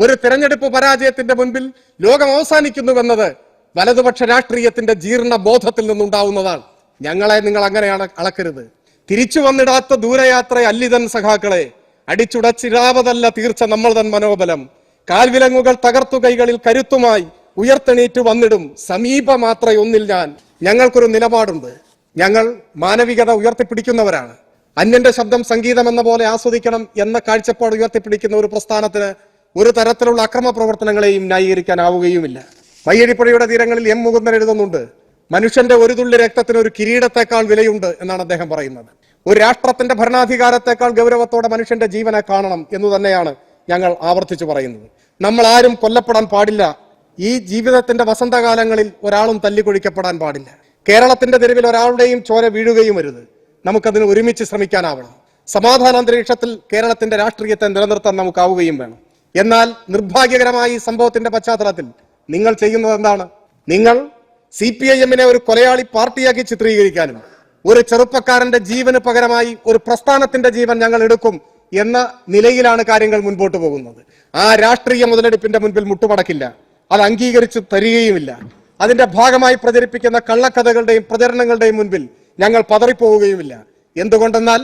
ഒരു തിരഞ്ഞെടുപ്പ് പരാജയത്തിന്റെ മുൻപിൽ ലോകം അവസാനിക്കുന്നുവെന്നത് വലതുപക്ഷ രാഷ്ട്രീയത്തിന്റെ ജീർണ ബോധത്തിൽ നിന്നുണ്ടാവുന്നതാണ്. ഞങ്ങളെ നിങ്ങൾ അങ്ങനെയാണ് അളക്കരുത്. തിരിച്ചു വന്നിടാത്ത ദൂരയാത്ര അല്ലിതൻ സഖാക്കളെ. അടിച്ചുടച്ചിരാവതല്ല തീർച്ച നമ്മൾ തൻ മനോബലം. കാൽവിലങ്ങുകൾ തകർത്തു കൈകളിൽ കരുത്തുമായി ഉയർത്തെണീറ്റ് വന്നിടും. സമീപമാത്ര ഒന്നിൽ ഞാൻ. ഞങ്ങൾക്കൊരു നിലപാടുണ്ട്. ഞങ്ങൾ മാനവികത ഉയർത്തിപ്പിടിക്കുന്നവരാണ്. അന്യന്റെ ശബ്ദം സംഗീതം എന്ന പോലെ ആസ്വദിക്കണം എന്ന കാഴ്ചപ്പാട് ഉയർത്തിപ്പിടിക്കുന്ന ഒരു പ്രസ്ഥാനത്തിന് ഒരു തരത്തിലുള്ള അക്രമ പ്രവർത്തനങ്ങളെയും ന്യായീകരിക്കാനാവുകയുമില്ല. മയ്യഴിപ്പുഴയുടെ തീരങ്ങളിൽ എം മുകുന്ദൻ എഴുതുന്നുണ്ട് മനുഷ്യന്റെ ഒരു തുള്ളി രക്തത്തിന് ഒരു കിരീടത്തെക്കാൾ വിലയുണ്ട് എന്നാണ് അദ്ദേഹം പറയുന്നത്. ഒരു രാഷ്ട്രത്തിന്റെ ഭരണാധികാരത്തെക്കാൾ ഗൗരവത്തോടെ മനുഷ്യന്റെ ജീവനെ കാണണം എന്ന് തന്നെയാണ് ഞങ്ങൾ ആവർത്തിച്ചു പറയുന്നത്. നമ്മൾ ആരും കൊല്ലപ്പെടാൻ പാടില്ല. ഈ ജീവിതത്തിന്റെ വസന്തകാലങ്ങളിൽ ഒരാളും തല്ലിക്കൊഴിക്കപ്പെടാൻ പാടില്ല. കേരളത്തിന്റെ തെരുവിൽ ഒരാളുടെയും ചോര വീഴുകയും വരുത് നമുക്കതിന് ഒരുമിച്ച് ശ്രമിക്കാനാവണം. സമാധാന അന്തരീക്ഷത്തിൽ കേരളത്തിന്റെ രാഷ്ട്രീയത്തെ നിലനിർത്താൻ നമുക്കാവുകയും വേണം. എന്നാൽ നിർഭാഗ്യകരമായി ഈ സംഭവത്തിന്റെ പശ്ചാത്തലത്തിൽ നിങ്ങൾ ചെയ്യുന്നത് എന്താണ്? നിങ്ങൾ സി പി ഐ എമ്മിനെ ഒരു കൊലയാളി പാർട്ടിയാക്കി ചിത്രീകരിക്കാനും ഒരു ചെറുപ്പക്കാരന്റെ ജീവന് പകരമായി ഒരു പ്രസ്ഥാനത്തിന്റെ ജീവൻ ഞങ്ങൾ എടുക്കും എന്ന നിലയിലാണ് കാര്യങ്ങൾ മുൻപോട്ട് പോകുന്നത്. ആ രാഷ്ട്രീയ മുതലെടുപ്പിന്റെ മുൻപിൽ മുട്ടുമടക്കില്ല. അത് അംഗീകരിച്ചു തരികയുമില്ല. അതിന്റെ ഭാഗമായി പ്രചരിപ്പിക്കുന്ന കള്ളക്കഥകളുടെയും പ്രചരണങ്ങളുടെയും മുൻപിൽ ഞങ്ങൾ പതറിപ്പോവുകയുമില്ല. എന്തുകൊണ്ടെന്നാൽ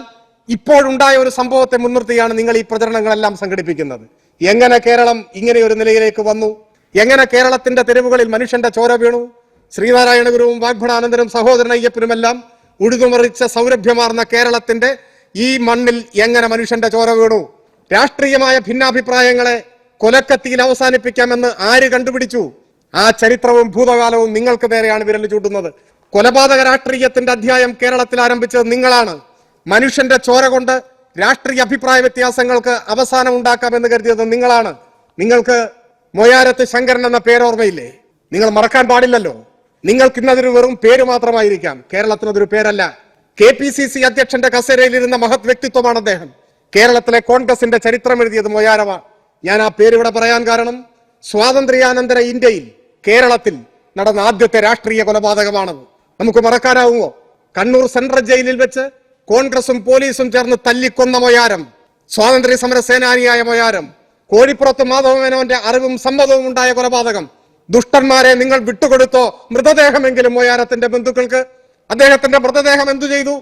ഇപ്പോഴുണ്ടായ ഒരു സംഭവത്തെ മുൻനിർത്തിയാണ് നിങ്ങൾ ഈ പ്രചരണങ്ങളെല്ലാം സംഘടിപ്പിക്കുന്നത്. എങ്ങനെ കേരളം ഇങ്ങനെ ഒരു നിലയിലേക്ക് വന്നു? എങ്ങനെ കേരളത്തിന്റെ തെരുവുകളിൽ മനുഷ്യന്റെ ചോര വീണു? ശ്രീനാരായണ ഗുരുവും വാഗ്ഭടാനന്ദനും സഹോദരൻ അയ്യപ്പനുമെല്ലാം ഉഴുതുമറിച്ച സൗരഭ്യമാർന്ന കേരളത്തിന്റെ ഈ മണ്ണിൽ എങ്ങനെ മനുഷ്യന്റെ ചോര വീണു? രാഷ്ട്രീയമായ ഭിന്നാഭിപ്രായങ്ങളെ കൊലക്കത്തിയിൽ അവസാനിപ്പിക്കാമെന്ന് ആര് കണ്ടുപിടിച്ചു? ആ ചരിത്രവും ഭൂതകാലവും നിങ്ങൾക്ക് നേരെയാണ് വിരൽ ചൂട്ടുന്നത് കൊലപാതക രാഷ്ട്രീയത്തിന്റെ അധ്യായം കേരളത്തിൽ ആരംഭിച്ചത് നിങ്ങളാണ്. മനുഷ്യന്റെ ചോര കൊണ്ട് രാഷ്ട്രീയ അഭിപ്രായ വ്യത്യാസങ്ങൾക്ക് അവസാനം ഉണ്ടാക്കാമെന്ന് കരുതിയത് നിങ്ങളാണ്. നിങ്ങൾക്ക് മൊയാരത്ത് ശങ്കരൻ എന്ന പേരോർമ്മയില്ലേ? നിങ്ങൾ മറക്കാൻ പാടില്ലല്ലോ. നിങ്ങൾക്ക് ഇന്നതൊരു വെറും പേര് മാത്രമായിരിക്കാം. കേരളത്തിന് അതൊരു പേരല്ല. കെ പി സി സി അധ്യക്ഷന്റെ കസേരയിലിരുന്ന മഹത് വ്യക്തിത്വമാണ് അദ്ദേഹം. കേരളത്തിലെ കോൺഗ്രസിന്റെ ചരിത്രം എഴുതിയത് മൊയാരവ ഞാൻ ആ പേര് ഇവിടെ പറയാൻ കാരണം സ്വാതന്ത്ര്യാനന്തര ഇന്ത്യയിൽ കേരളത്തിൽ നടന്ന ആദ്യത്തെ രാഷ്ട്രീയ കൊലപാതകമാണത്. നമുക്ക് മറക്കാനാവുമോ? കണ്ണൂർ സെൻട്രൽ ജയിലിൽ വെച്ച് കോൺഗ്രസും പോലീസും ചേർന്ന് തല്ലിക്കൊന്ന മൊയാരം സ്വാതന്ത്ര്യ സമര സേനാനിയായ മൊയാരം കോഴിപ്പുറത്ത് മാധവമേനോന്റെ അറിവും സമ്മതവും ഉണ്ടായ കൊലപാതകം. ദുഷ്ടന്മാരെ നിങ്ങൾ വിട്ടുകൊടുത്തോ മൃതദേഹമെങ്കിലും മൊയാരത്തിന്റെ ബന്ധുക്കൾക്ക്? അദ്ദേഹത്തിന്റെ മൃതദേഹം എന്തു ചെയ്തു?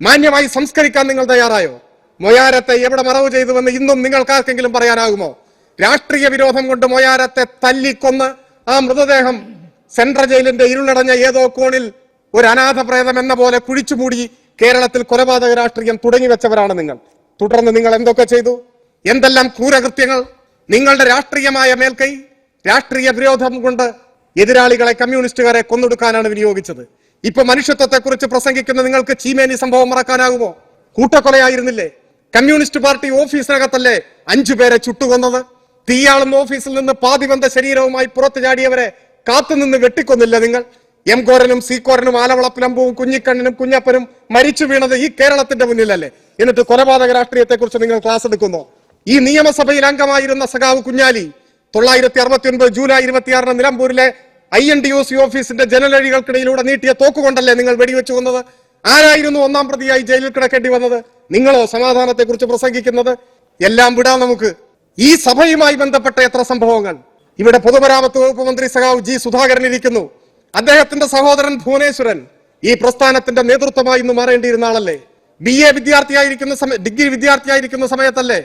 മാന്യമായി സംസ്കരിക്കാൻ നിങ്ങൾ തയ്യാറായോ? മൊയാരത്തെ എവിടെ മറവ് ചെയ്തുവെന്ന് ഇന്നും നിങ്ങൾക്കാർക്കെങ്കിലും പറയാനാകുമോ? രാഷ്ട്രീയ വിരോധം കൊണ്ട് മൊയാരത്തെ തല്ലിക്കൊന്ന് ആ മൃതദേഹം സെൻട്രൽ ജയിലിന്റെ ഇരുളടഞ്ഞ ഏതോ കോണിൽ ഒരു അനാഥ പ്രേതം എന്ന പോലെ കുഴിച്ചുമൂടി കേരളത്തിൽ കൊലപാതക രാഷ്ട്രീയം തുടങ്ങി വെച്ചവരാണ് നിങ്ങൾ. തുടർന്ന് നിങ്ങൾ എന്തൊക്കെ ചെയ്തു? എന്തെല്ലാം ക്രൂരകൃത്യങ്ങൾ? നിങ്ങളുടെ രാഷ്ട്രീയമായ മേൽക്കൈ രാഷ്ട്രീയ വിരോധം കൊണ്ട് എതിരാളികളെ കമ്മ്യൂണിസ്റ്റുകാരെ കൊന്നൊടുക്കാനാണ് വിനിയോഗിച്ചത്. ഇപ്പൊ മനുഷ്യത്വത്തെ കുറിച്ച് പ്രസംഗിക്കുന്ന നിങ്ങൾക്ക് ചീമേനി സംഭവം മറക്കാനാകുമോ? കൂട്ടക്കൊലയായിരുന്നില്ലേ? കമ്മ്യൂണിസ്റ്റ് പാർട്ടി ഓഫീസിനകത്തല്ലേ അഞ്ചു പേരെ ചുട്ടുകൊന്നത്? തീയാളുന്ന ഓഫീസിൽ നിന്ന് പാതിബന്ധ ശരീരവുമായി പുറത്തു ചാടിയവരെ കാത്തുനിന്ന് വെട്ടിക്കൊന്നില്ല നിങ്ങൾ? എം കോരനും സി കോരനും ആലവളപ്പിലമ്പവും കുഞ്ഞിക്കണ്ണനും കുഞ്ഞപ്പനും മരിച്ചു വീണത് ഈ കേരളത്തിന്റെ മുന്നിലല്ലേ? എന്നിട്ട് കൊലപാതക രാഷ്ട്രീയത്തെ കുറിച്ച് നിങ്ങൾ ക്ലാസ് എടുക്കുന്നു. ഈ നിയമസഭയിൽ അംഗമായിരുന്ന സഖാവ് കുഞ്ഞാലി തൊള്ളായിരത്തി അറുപത്തി ഒൻപത് ജൂലൈ ഇരുപത്തിയാറിന് നിലമ്പൂരിലെ I N D O C ഓഫീസിന്റെ ജനലഴികൾക്കിടയിലൂടെ നീട്ടിയ തോക്കുകൊണ്ടല്ലേ നിങ്ങൾ വെടിവെച്ചു വന്നത്? ആരായിരുന്നു ഒന്നാം പ്രതിയായി ജയിലിൽ കിടക്കേണ്ടി വന്നത്? നിങ്ങളോ സമാധാനത്തെ കുറിച്ച് പ്രസംഗിക്കുന്നത്? എല്ലാം വിടാം നമുക്ക്. ഈ സഭയുമായി ബന്ധപ്പെട്ട എത്ര സംഭവങ്ങൾ? ഇവിടെ പൊതുമരാമത്ത് വകുപ്പ് മന്ത്രി സഖാവ് ജി സുധാകരൻ ഇരിക്കുന്നു. അദ്ദേഹത്തിന്റെ സഹോദരൻ ഭുവനേശ്വരൻ ഈ പ്രസ്ഥാനത്തിന്റെ നേതൃത്വമായി ഇന്ന് മാറേണ്ടിയിരുന്ന ആളല്ലേ? ബി എ വിദ്യാർത്ഥിയായിരിക്കുന്ന സമയ ഡിഗ്രി വിദ്യാർത്ഥിയായിരിക്കുന്ന സമയത്തല്ലേ?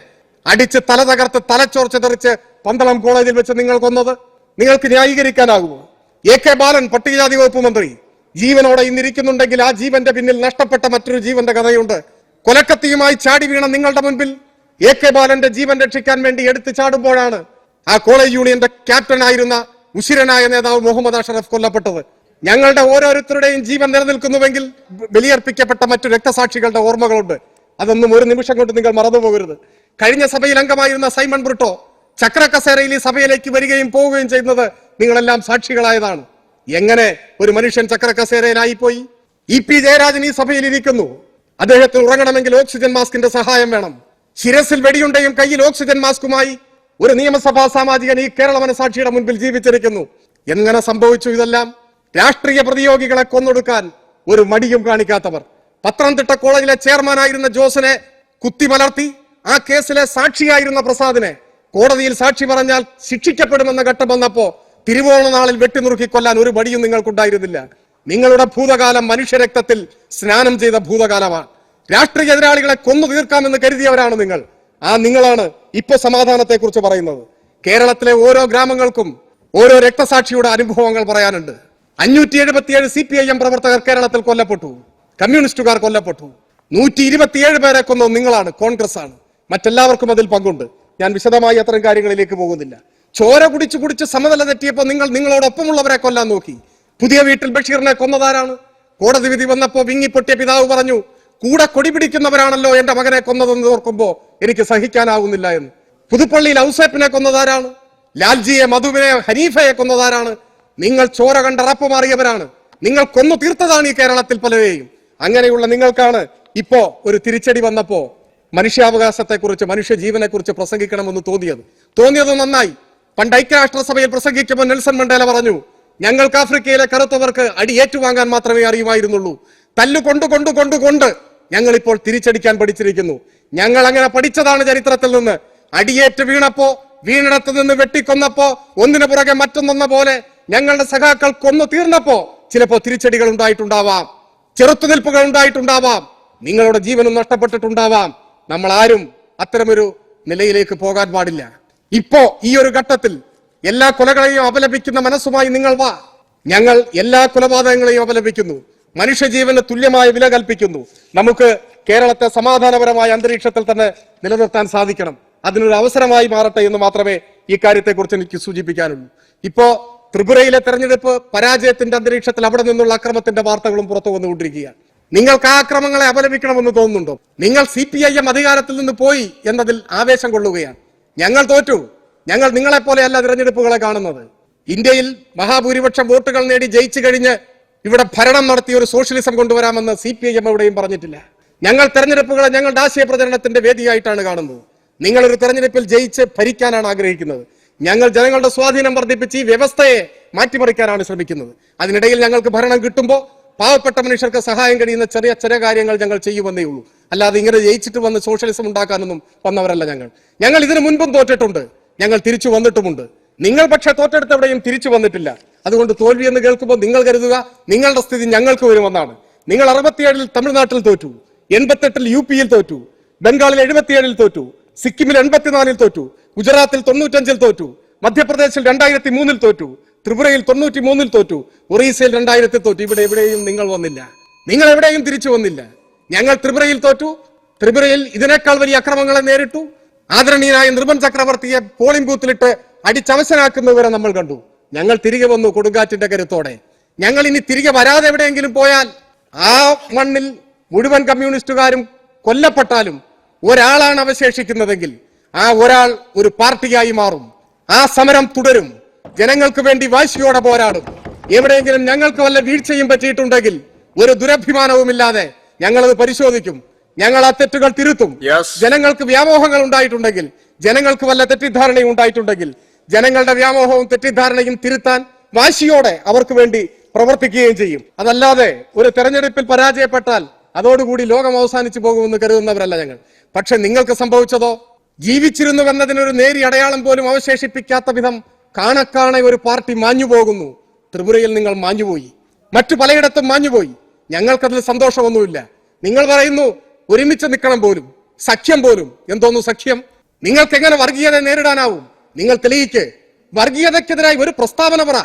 അടിച്ച് തല തകർത്ത് തലച്ചോർച്ച തെറിച്ച് പന്തളം കോളേജിൽ വെച്ച് നിങ്ങൾ കൊന്നത്? നിങ്ങൾക്ക് ന്യായീകരിക്കാനാകുമോ? എ കെ ബാലൻ പട്ടികജാതി വകുപ്പ് മന്ത്രി. ജീവനോടെ ഇന്നിരിക്കുന്നുണ്ടെങ്കിൽ ആ ജീവന്റെ പിന്നിൽ നഷ്ടപ്പെട്ട മറ്റൊരു ജീവന്റെ കഥയുണ്ട്. കൊലക്കത്തിയുമായി ചാടി വീണ നിങ്ങളുടെ മുൻപിൽ എ കെ ബാലന്റെ ജീവൻ രക്ഷിക്കാൻ വേണ്ടി എടുത്തു ചാടുമ്പോഴാണ് ആ കോളേജ് യൂണിയന്റെ ക്യാപ്റ്റൻ ആയിരുന്ന ഉശിരനായ നേതാവ് മുഹമ്മദ് അഷറഫ് കൊല്ലപ്പെട്ടത്. ഞങ്ങളുടെ ഓരോരുത്തരുടെയും ജീവൻ നിലനിൽക്കുന്നുവെങ്കിൽ ബലിയർപ്പിക്കപ്പെട്ട മറ്റു രക്തസാക്ഷികളുടെ ഓർമ്മകളുണ്ട്. അതൊന്നും ഒരു നിമിഷം കൊണ്ട് നിങ്ങൾ മറന്നുപോകരുത്. കഴിഞ്ഞ സഭയിൽ അംഗമായിരുന്ന സൈമൺ ബ്രിട്ടോ ചക്ര കസേരയിൽ ഈ സഭയിലേക്ക് വരികയും പോവുകയും ചെയ്യുന്നത് നിങ്ങളെല്ലാം സാക്ഷികളായതാണ്. എങ്ങനെ ഒരു മനുഷ്യൻ ചക്ര കസേരയിലായിപ്പോയി ഇ പി ജയരാജൻ ഈ സഭയിൽ ഇരിക്കുന്നു. അദ്ദേഹത്തിന് ഉറങ്ങണമെങ്കിൽ ഓക്സിജൻ മാസ്കിന്റെ സഹായം വേണം. ശിരസിൽ വെടിയുണ്ടെയും കയ്യിൽ ഓക്സിജൻ മാസ്കുമായി ഒരു നിയമസഭാ സാമാജികൻ ഈ കേരള മനസാക്ഷിയുടെ മുൻപിൽ ജീവിച്ചിരിക്കുന്നു. എങ്ങനെ സംഭവിച്ചു ഇതെല്ലാം? രാഷ്ട്രീയ പ്രതിയോഗികളെ കൊന്നൊടുക്കാൻ ഒരു മടിയും കാണിക്കാത്തവർ. പത്തനംതിട്ട കോളേജിലെ ചെയർമാനായിരുന്ന ജോസിനെ കുത്തിമലർത്തി ആ കേസിലെ സാക്ഷിയായിരുന്ന പ്രസാദിനെ കോടതിയിൽ സാക്ഷി പറഞ്ഞാൽ ശിക്ഷിക്കപ്പെടുമെന്ന ഘട്ടം വന്നപ്പോ തിരുവോണ നാളിൽ വെട്ടിനുറുക്കി കൊല്ലാൻ ഒരു മടിയും നിങ്ങൾക്കുണ്ടായിരുന്നില്ല. നിങ്ങളുടെ ഭൂതകാലം മനുഷ്യരക്തത്തിൽ സ്നാനം ചെയ്ത ഭൂതകാലമാണ്. രാഷ്ട്രീയ എതിരാളികളെ കൊന്നു തീർക്കാമെന്ന് കരുതിയവരാണ് നിങ്ങൾ. ആ നിങ്ങളാണ് ഇപ്പൊ സമാധാനത്തെക്കുറിച്ച് പറയുന്നത്. കേരളത്തിലെ ഓരോ ഗ്രാമങ്ങൾക്കും ഓരോ രക്തസാക്ഷിയുടെ അനുഭവങ്ങൾ പറയാനുണ്ട്. അഞ്ഞൂറ്റി എഴുപത്തിയേഴ് സി പി ഐ എം പ്രവർത്തകർ കേരളത്തിൽ കൊല്ലപ്പെട്ടു. കമ്മ്യൂണിസ്റ്റുകാർ കൊല്ലപ്പെട്ടു. നൂറ്റി ഇരുപത്തിയേഴ് പേരെ കൊന്നത് നിങ്ങളാണ് കോൺഗ്രസ് ആണ് മറ്റെല്ലാവർക്കും അതിൽ പങ്കുണ്ട്. ഞാൻ വിശദമായി അത്തരം കാര്യങ്ങളിലേക്ക് പോകുന്നില്ല. ചോര കുടിച്ച് കുടിച്ച് സമനില തെറ്റിയപ്പോൾ നിങ്ങൾ നിങ്ങളോടൊപ്പമുള്ളവരെ കൊല്ലാൻ നോക്കി. പുതിയ വീട്ടിൽ ബഷീറിനെ കൊന്നതാരാണ്? കോടതി വിധി വന്നപ്പോ വിങ്ങിപ്പൊട്ടിയ പിതാവ് പറഞ്ഞു കൂടെ കൊടി പിടിക്കുന്നവരാണല്ലോ എന്റെ മകനെ കൊന്നതെന്ന് ഓർക്കുമ്പോ എനിക്ക് സഹിക്കാനാവുന്നില്ല എന്ന്. പുതുപ്പള്ളിയിൽ ഔസേപ്പിനെ കൊന്നതാരാണ്? ലാൽജിയെ മധുവിനെ ഹനീഫയെ കൊന്നതാരാണ്? നിങ്ങൾ ചോര കണ്ടറപ്പ് മാറിയവരാണ്. നിങ്ങൾ കൊന്നു തീർത്തതാണ് ഈ കേരളത്തിൽ പലരെയും. അങ്ങനെയുള്ള നിങ്ങൾക്കാണ് ഇപ്പോ ഒരു തിരിച്ചടി വന്നപ്പോ മനുഷ്യാവകാശത്തെക്കുറിച്ച് മനുഷ്യ ജീവനെക്കുറിച്ച് പ്രസംഗിക്കണമെന്ന് തോന്നിയത്. തോന്നിയത് നന്നായി. പണ്ട് ഐക്യരാഷ്ട്രസഭയിൽ പ്രസംഗിക്കുമ്പോൾ നെൽസൺ മണ്ടേല പറഞ്ഞു ഞങ്ങൾക്ക് ആഫ്രിക്കയിലെ കറുത്തവർക്ക് അടി ഏറ്റുവാങ്ങാൻ മാത്രമേ അറിയുമായിരുന്നുള്ളൂ. തല്ലു കൊണ്ട് കൊണ്ട് കൊണ്ട് കൊണ്ട് ഞങ്ങൾ ഇപ്പോൾ തിരിച്ചടിക്കാൻ പഠിച്ചിരിക്കുന്നു. ഞങ്ങൾ അങ്ങനെ പഠിച്ചതാണ് ചരിത്രത്തിൽ നിന്ന്. അടിയേറ്റ് വീണപ്പോ വീണിടത്ത് നിന്ന് വെട്ടിക്കൊന്നപ്പോ ഒന്നിനു പുറകെ മറ്റൊന്നെന്ന പോലെ ഞങ്ങളുടെ സഖാക്കൾ കൊന്നു തീർന്നപ്പോ ചിലപ്പോ തിരിച്ചടികൾ ഉണ്ടായിട്ടുണ്ടാവാം. ചെറുത്തുനിൽപ്പുകൾ ഉണ്ടായിട്ടുണ്ടാവാം. നിങ്ങളുടെ ജീവനും നഷ്ടപ്പെട്ടിട്ടുണ്ടാവാം. നമ്മൾ ആരും അത്തരമൊരു നിലയിലേക്ക് പോകാൻ പാടില്ല. ഇപ്പോ ഈ ഒരു ഘട്ടത്തിൽ എല്ലാ കൊലകളെയും അപലപിക്കുന്ന മനസ്സുമായി നിങ്ങൾ വാ. ഞങ്ങൾ എല്ലാ കൊലപാതകങ്ങളെയും അപലപിക്കുന്നു. മനുഷ്യജീവന് തുല്യമായ വില കൽപ്പിക്കുന്നു. നമുക്ക് കേരളത്തെ സമാധാനപരമായ അന്തരീക്ഷത്തിൽ തന്നെ നിലനിർത്താൻ സാധിക്കണം. അതിനൊരു അവസരമായി മാറട്ടെ എന്ന് മാത്രമേ ഈ കാര്യത്തെക്കുറിച്ച് എനിക്ക് സൂചിപ്പിക്കാനുള്ളൂ. ഇപ്പോ ത്രിപുരയിലെ തെരഞ്ഞെടുപ്പ് പരാജയത്തിന്റെ അന്തരീക്ഷത്തിൽ അവിടെ നിന്നുള്ള അക്രമത്തിന്റെ വാർത്തകളും പുറത്തു വന്നുകൊണ്ടിരിക്കുകയാണ്. നിങ്ങൾക്ക് ആ അക്രമങ്ങളെ അപലപിക്കണമെന്ന് തോന്നുന്നുണ്ടോ? നിങ്ങൾ സി പി ഐ എം അധികാരത്തിൽ നിന്ന് പോയി എന്നതിൽ ആവേശം കൊള്ളുകയാണ്. ഞങ്ങൾ തോറ്റു. ഞങ്ങൾ നിങ്ങളെ പോലെയല്ല തിരഞ്ഞെടുപ്പുകളെ കാണുന്നത്. ഇന്ത്യയിൽ മഹാഭൂരിപക്ഷം വോട്ടുകൾ നേടി ജയിച്ചു കഴിഞ്ഞ് ഇവിടെ ഭരണം നടത്തി ഒരു സോഷ്യലിസം കൊണ്ടുവരാമെന്ന് സി പി ഐ എം എവിടെയും പറഞ്ഞിട്ടില്ല. ഞങ്ങൾ തെരഞ്ഞെടുപ്പുകളെ ഞങ്ങളുടെ ആശയ പ്രചരണത്തിന്റെ വേദിയായിട്ടാണ് കാണുന്നത്. നിങ്ങൾ ഒരു തെരഞ്ഞെടുപ്പിൽ ജയിച്ച് ഭരിക്കാനാണ് ആഗ്രഹിക്കുന്നത്. ഞങ്ങൾ ജനങ്ങളുടെ സ്വാധീനം വർദ്ധിപ്പിച്ച് ഈ വ്യവസ്ഥയെ മാറ്റിമറിക്കാനാണ് ശ്രമിക്കുന്നത്. അതിനിടയിൽ ഞങ്ങൾക്ക് ഭരണം കിട്ടുമ്പോൾ പാവപ്പെട്ട മനുഷ്യർക്ക് സഹായം കഴിയുന്ന ചെറിയ ചെറിയ കാര്യങ്ങൾ ഞങ്ങൾ ചെയ്യുമെന്നേ ഉള്ളൂ. അല്ലാതെ ഇങ്ങനെ ജയിച്ചിട്ട് വന്ന് സോഷ്യലിസം ഉണ്ടാക്കാനൊന്നും വന്നവരല്ല ഞങ്ങൾ. ഞങ്ങൾ ഇതിനു മുൻപും തോറ്റിട്ടുണ്ട്. ഞങ്ങൾ തിരിച്ചു വന്നിട്ടുമുണ്ട്. നിങ്ങൾ പക്ഷേ തോറ്റെടുത്തവിടെയും തിരിച്ചു വന്നിട്ടില്ല. അതുകൊണ്ട് തോൽവി എന്ന് കേൾക്കുമ്പോൾ നിങ്ങൾ കരുതുക നിങ്ങളുടെ സ്ഥിതി ഞങ്ങൾക്ക് വരുമെന്നാണ്. നിങ്ങൾ അറുപത്തിയേഴിൽ തമിഴ്നാട്ടിൽ തോറ്റു എൺപത്തെട്ടിൽ യു പിയിൽ തോറ്റു ബംഗാളിൽ എഴുപത്തിയേഴിൽ തോറ്റു സിക്കിമിൽ എൺപത്തിനാലിൽ തോറ്റു ഗുജറാത്തിൽ തൊണ്ണൂറ്റഞ്ചിൽ തോറ്റു മധ്യപ്രദേശിൽ രണ്ടായിരത്തി മൂന്നിൽ തോറ്റു ത്രിപുരയിൽ തൊണ്ണൂറ്റി മൂന്നിൽ തോറ്റു ഒറീസയിൽ രണ്ടായിരത്തിൽ തോറ്റു. ഇവിടെ എവിടെയും നിങ്ങൾ വന്നില്ല. നിങ്ങൾ എവിടെയും തിരിച്ചു വന്നില്ല. ഞങ്ങൾ ത്രിപുരയിൽ തോറ്റു. ത്രിപുരയിൽ ഇതിനേക്കാൾ വലിയ അക്രമങ്ങളെ നേരിട്ടു. ആദരണീയനായ നിർമ്മൻ ചക്രവർത്തിയെ പോളിംഗ് ബൂത്തിലിട്ട് അടിച്ചവശനാക്കുന്നവരെ നമ്മൾ കണ്ടു. ഞങ്ങൾ തിരികെ വന്നു കൊടുങ്കാറ്റിന്റെ കരുത്തോടെ. ഞങ്ങൾ ഇനി തിരികെ വരാതെ എവിടെയെങ്കിലും പോയാൽ ആ മണ്ണിൽ മുഴുവൻ കമ്മ്യൂണിസ്റ്റുകാരും കൊല്ലപ്പെട്ടാലും ഒരാളാണ് അവശേഷിക്കുന്നതെങ്കിൽ ആ ഒരാൾ ഒരു പാർട്ടിയായി മാറും. ആ സമരം തുടരും. ജനങ്ങൾക്ക് വേണ്ടി വാശിയോടെ പോരാടും. എവിടെയെങ്കിലും ഞങ്ങൾക്ക് വല്ല വീഴ്ചയും പറ്റിയിട്ടുണ്ടെങ്കിൽ ഒരു ദുരഭിമാനവുമില്ലാതെ ഞങ്ങളത് പരിശോധിക്കും. ഞങ്ങൾ ആ തെറ്റുകൾ തിരുത്തും. ജനങ്ങൾക്ക് വ്യാമോഹങ്ങൾ ഉണ്ടായിട്ടുണ്ടെങ്കിൽ ജനങ്ങൾക്ക് വല്ല തെറ്റിദ്ധാരണയും ഉണ്ടായിട്ടുണ്ടെങ്കിൽ ജനങ്ങളുടെ വ്യാമോഹവും തെറ്റിദ്ധാരണയും തിരുത്താൻ വാശിയോടെ അവർക്ക് വേണ്ടി പ്രവർത്തിക്കുകയും ചെയ്യും. അതല്ലാതെ ഒരു തെരഞ്ഞെടുപ്പിൽ പരാജയപ്പെട്ടാൽ അതോടുകൂടി ലോകം അവസാനിച്ചു പോകുമെന്ന് കരുതുന്നവരല്ല ഞങ്ങൾ. പക്ഷെ നിങ്ങൾക്ക് സംഭവിച്ചതോ? ജീവിച്ചിരുന്നുവെന്നതിനൊരു നേരി അടയാളം പോലും അവശേഷിപ്പിക്കാത്ത വിധം കാണക്കാണെ ഒരു പാർട്ടി മാഞ്ഞു പോകുന്നു ത്രിപുരയിൽ നിങ്ങൾ മാഞ്ഞുപോയി. മറ്റു പലയിടത്തും മാഞ്ഞുപോയി. ഞങ്ങൾക്കതിൽ സന്തോഷമൊന്നുമില്ല. നിങ്ങൾ പറയുന്നു ഒരുമിച്ച് നിൽക്കണം പോലും. സഖ്യം പോലും. എന്തോന്നു സഖ്യം? നിങ്ങൾക്ക് എങ്ങനെ വർഗീയത നേരിടാനാവും? നിങ്ങൾ തെളിയിക്ക് വർഗീയതയ്ക്കെതിരായി ഒരു പ്രസ്താവന പറ.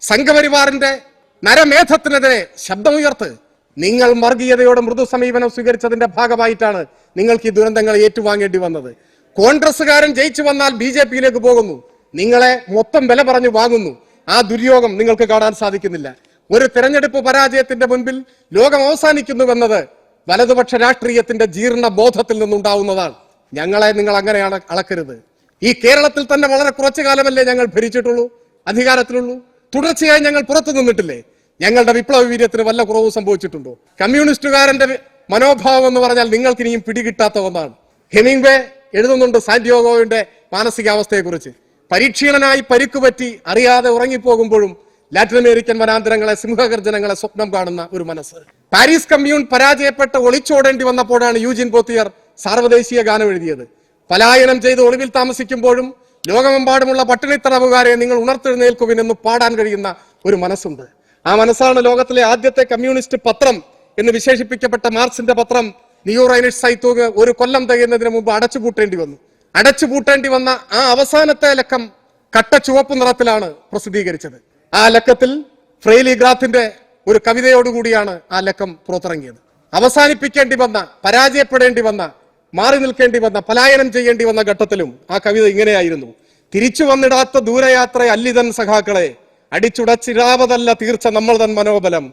സംഘപരിവാറിന്റെ നരമേധത്തിനെതിരെ ശബ്ദമുയർത്ത്. നിങ്ങൾ വർഗീയതയോട് മൃദു സമീപനം സ്വീകരിച്ചതിന്റെ ഭാഗമായിട്ടാണ് നിങ്ങൾക്ക് ഈ ദുരന്തങ്ങൾ ഏറ്റുവാങ്ങേണ്ടി വന്നത്. കോൺഗ്രസ്സുകാരൻ ജയിച്ചു വന്നാൽ ബി ജെ പിയിലേക്ക് പോകുന്നു. നിങ്ങളെ മൊത്തം വില പറഞ്ഞു വാങ്ങുന്നു. ആ ദുര്യോഗം നിങ്ങൾക്ക് കാണാൻ സാധിക്കുന്നില്ല. ഒരു തെരഞ്ഞെടുപ്പ് പരാജയത്തിന്റെ മുൻപിൽ ലോകം അവസാനിക്കുന്നുവെന്നത് വലതുപക്ഷ രാഷ്ട്രീയത്തിന്റെ ജീർണ ബോധത്തിൽ നിന്നുണ്ടാവുന്നതാണ്. ഞങ്ങളെ നിങ്ങൾ അങ്ങനെയാണ് അളക്കരുത്. ഈ കേരളത്തിൽ തന്നെ വളരെ കുറച്ചു കാലമല്ലേ ഞങ്ങൾ ഭരിച്ചിട്ടുള്ളൂ അധികാരത്തിലുള്ളൂ. തുടർച്ചയായി ഞങ്ങൾ പുറത്തു നിന്നിട്ടില്ലേ? ഞങ്ങളുടെ വിപ്ലവ വീര്യത്തിന് വല്ല കുറവ് സംഭവിച്ചിട്ടുണ്ടോ? കമ്മ്യൂണിസ്റ്റുകാരന്റെ മനോഭാവം എന്ന് പറഞ്ഞാൽ നിങ്ങൾക്ക് ഇനിയും പിടികിട്ടാത്ത ഒന്നാണ്. ഹെമിംഗ്വേ എഴുതുന്നുണ്ട് സാന്റിയോഗോവിന്റെ മാനസികാവസ്ഥയെക്കുറിച്ച്. പരീക്ഷീണനായി പരിക്കുപറ്റി അറിയാതെ ഉറങ്ങിപ്പോകുമ്പോഴും ലാറ്റിൻ അമേരിക്കൻ വനാന്തരങ്ങളെ സിംഹഗർജനങ്ങളെ സ്വപ്നം കാണുന്ന ഒരു മനസ്സ്. പാരീസ് കമ്മ്യൂൺ പരാജയപ്പെട്ട് ഒളിച്ചോടേണ്ടി വന്നപ്പോഴാണ് യൂജിൻ പോത്തിയർ സാർവദേശീയ ഗാനം എഴുതിയത്. പലായനം ചെയ്ത് ഒളിവിൽ താമസിക്കുമ്പോഴും ലോകമെമ്പാടുമുള്ള പട്ടിണിത്തടവുകാരെ നിങ്ങൾ ഉണർത്തെഴുന്നേൽക്കുവിൻ എന്ന് പാടാൻ കഴിയുന്ന ഒരു മനസ്സുണ്ട്. ആ മനസ്സാണ് ലോകത്തിലെ ആദ്യത്തെ കമ്മ്യൂണിസ്റ്റ് പത്രം എന്ന് വിശേഷിപ്പിക്കപ്പെട്ട മാർക്സിന്റെ പത്രം നിയോ റൈനിഷ് സൈത്തൂഗ് ഒരു കൊല്ലം തികയുന്നതിന് മുമ്പ് അടച്ചുപൂട്ടേണ്ടി വന്നു. അടച്ചുപൂട്ടേണ്ടി വന്ന ആ അവസാനത്തെ ലക്കം കട്ട ചുവപ്പ് നിറത്തിലാണ് പ്രസിദ്ധീകരിച്ചത്. ആ ലക്കത്തിൽ ഫ്രെയിലി ഗ്രാത്തിന്റെ ഒരു കവിതയോടുകൂടിയാണ് ആ ലക്കം പുറത്തിറങ്ങിയത്. അവസാനിപ്പിക്കേണ്ടി വന്ന പരാജയപ്പെടേണ്ടി വന്ന മാറി നിൽക്കേണ്ടി വന്ന പലായനം ചെയ്യേണ്ടി വന്ന ഘട്ടത്തിലും ആ കവിത ഇങ്ങനെയായിരുന്നു. തിരിച്ചു വന്നിടാത്ത ദൂരയാത്ര അല്ലിതൻ സഖാക്കളെ അടിച്ചുടച്ചിരാവതല്ല തീർച്ച നമ്മൾ തൻ മനോബലം.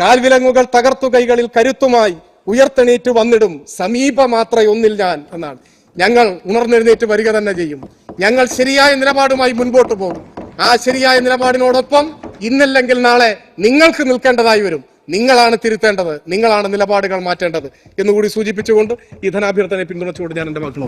കാൽവിലങ്ങുകൾ തകർത്തു കൈകളിൽ കരുത്തുമായി ഉയർത്തെണീറ്റ് വന്നിടും സമീപമാത്ര ഒന്നിൽ ഞാൻ എന്നാണ്. ഞങ്ങൾ ഉണർന്നെഴുന്നേറ്റ് വരിക തന്നെ ചെയ്യും. ഞങ്ങൾ ശരിയായ നിലപാടുമായി മുൻപോട്ട് പോകും. ആ ശരിയായ നിലപാടിനോടൊപ്പം ഇന്നല്ലെങ്കിൽ നാളെ നിങ്ങൾക്ക് നിൽക്കേണ്ടതായി വരും. നിങ്ങളാണ് തിരുത്തേണ്ടത്. നിങ്ങളാണ് നിലപാടുകൾ മാറ്റേണ്ടത്. എന്നുകൂടി സൂചിപ്പിച്ചുകൊണ്ട് ഈ ധനാഭ്യർത്ഥനയെ പിന്തുണച്ചുകൊണ്ട് ഞാൻ എന്റെ വാക്കുകൾ